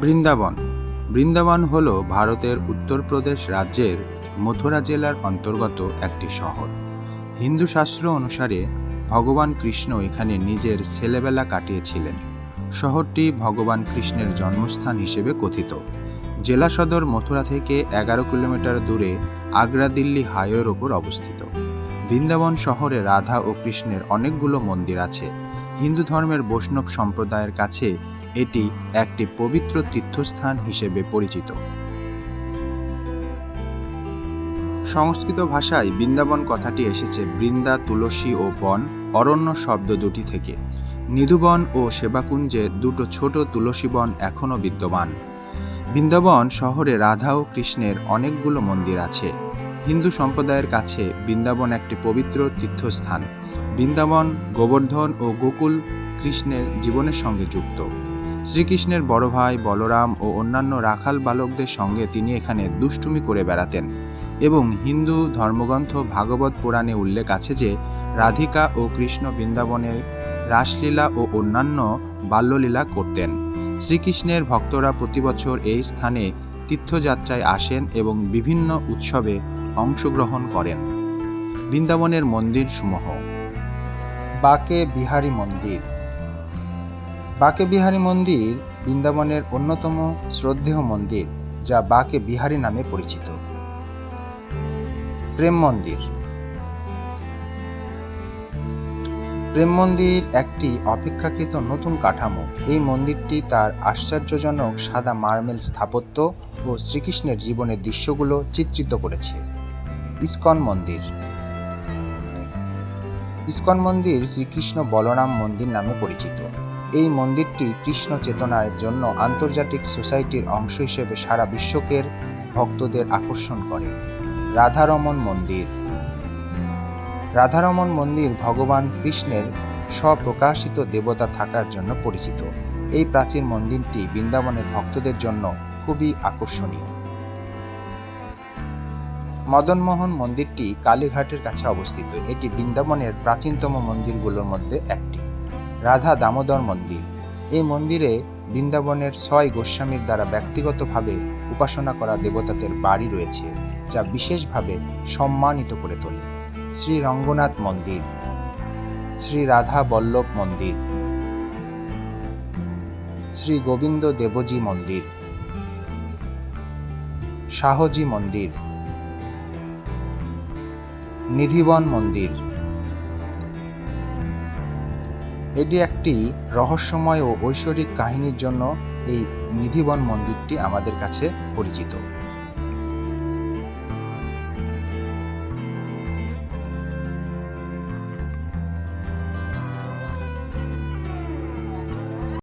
বৃন্দাবন। বৃন্দাবন হল ভারতের উত্তরপ্রদেশ রাজ্যের মথুরা জেলার অন্তর্গত একটি শহর। হিন্দু শাস্ত্র অনুসারে ভগবান কৃষ্ণ এখানে নিজের ছেলেবেলা কাটিয়েছিলেন। শহরটি ভগবান কৃষ্ণের জন্মস্থান হিসেবে কথিত। জেলা সদর মথুরা থেকে এগারো কিলোমিটার দূরে আগ্রা দিল্লি হাইওয়ের ওপর অবস্থিত। বৃন্দাবন শহরে রাধা ও কৃষ্ণের অনেকগুলো মন্দির আছে। হিন্দু ধর্মের বৈষ্ণব সম্প্রদায়ের কাছে এটি একটি পবিত্র তীর্থস্থান হিসেবে পরিচিত। সংস্কৃত ভাষায় বৃন্দাবন কথাটি এসেছে বৃন্দা, তুলসী ও বন, অরণ্য শব্দ দুটি থেকে। নিধুবন ও সেবাকুঞ্জে দুটো ছোট তুলসী বন এখনও বিদ্যমান। বৃন্দাবন শহরে রাধা ও কৃষ্ণের অনেকগুলো মন্দির আছে। হিন্দু সম্প্রদায়ের কাছে বৃন্দাবন একটি পবিত্র তীর্থস্থান। বৃন্দাবন, গোবর্ধন ও গোকুল কৃষ্ণের জীবনের সঙ্গে যুক্ত। শ্রীকৃষ্ণের বড় ভাই বলরাম ও অন্যান্য রাখাল বালকদের সঙ্গে তিনি এখানে দুষ্টুমি করে বেড়াতেন এবং হিন্দু ধর্মগ্রন্থ ভাগবত পুরাণে উল্লেখ আছে যে রাধিকা ও কৃষ্ণ বৃন্দাবনে রাসলীলা ও অন্যান্য বাল্যলীলা করতেন। শ্রীকৃষ্ণের ভক্তরা প্রতিবছর এই স্থানে তীর্থযাত্রায় আসেন এবং বিভিন্ন উৎসবে অংশগ্রহণ করেন। বৃন্দাবনের মন্দির সমূহ। বাকে বিহারী মন্দির। বাকে বিহারী মন্দির বৃন্দাবনের অন্যতম শ্রদ্ধেয় মন্দির, যা বাকে বিহারী নামে পরিচিত। প্রেম মন্দির। প্রেম মন্দির একটি অপেক্ষাকৃত নতুন কাঠামো। এই মন্দিরটি তার আশ্চর্যজনক সাদা মার্মেল স্থাপত্য ও শ্রীকৃষ্ণের জীবনের দৃশ্যগুলো চিত্রিত করেছে। ইস্কন মন্দির। ইস্কন মন্দির শ্রীকৃষ্ণ বলরাম মন্দির নামে পরিচিত। এই মন্দিরটি কৃষ্ণ চেতনার জন্য আন্তর্জাতিক সোসাইটির অংশ হিসেবে সারা বিশ্বকের ভক্তদের আকর্ষণ করে। রাধারমন মন্দির। রাধারমন মন্দির ভগবান কৃষ্ণের স্বপ্রকাশিত দেবতা থাকার জন্য পরিচিত। এই প্রাচীন মন্দিরটি বৃন্দাবনের ভক্তদের জন্য খুবই আকর্ষণীয়। মদনমোহন মন্দিরটি কালীঘাটের কাছে অবস্থিত। এটি বৃন্দাবনের প্রাচীনতম মন্দিরগুলোর মধ্যে একটি। রাধা দামোদর মন্দির। এই মন্দিরে বৃন্দাবনের ছয় গোস্বামীর দ্বারা ব্যক্তিগতভাবে উপাসনা করা দেবতাদের বাড়ি রয়েছে, যা বিশেষভাবে সম্মানিত করে তোলে। শ্রী রঙ্গনাথ মন্দির, শ্রী রাধা বল্লভ মন্দির, শ্রী গোবিন্দ দেবজী মন্দির, শাহজি মন্দির, নিধিবন মন্দির এটি একটি রহস্যময় ও ঐশ্বরিক কাহিনীর জন্য এই নিধিবন মন্দিরটি আমাদের কাছে পরিচিত।